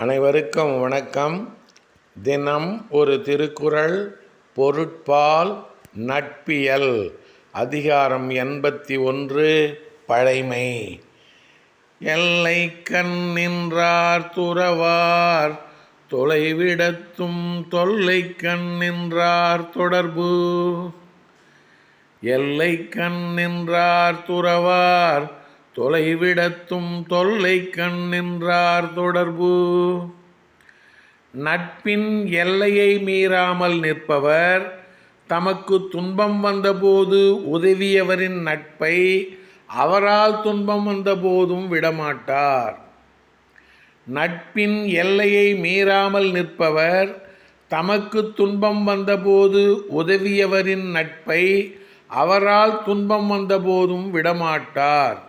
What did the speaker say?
அனைவருக்கும் வணக்கம். தினம் ஒரு திருக்குறள் பொருட்பால் நட்பியல். அதிகாரம் எண்பத்தி ஒன்று பழைமை. எல்லை கண் நின்றார் துறவார் தொலைவிடத்தும் தொல்லை கண் நின்றார் தொடர்பு. எல்லை கண் நின்றார் துறவார் தொலைவிடத்தும் தொல்லை கண் நின்றார் தொடர்பு. நட்பின் எல்லையை மீறாமல் நிற்பவர். தமக்கு துன்பம் வந்தபோது உதவியவரின் நட்பை அவரால் துன்பம் வந்தபோதும் விடமாட்டார். நட்பின் எல்லையை மீறாமல் நிற்பவர். தமக்கு துன்பம் வந்தபோது உதவியவரின் நட்பை அவரால் துன்பம் வந்தபோதும் விடமாட்டார்.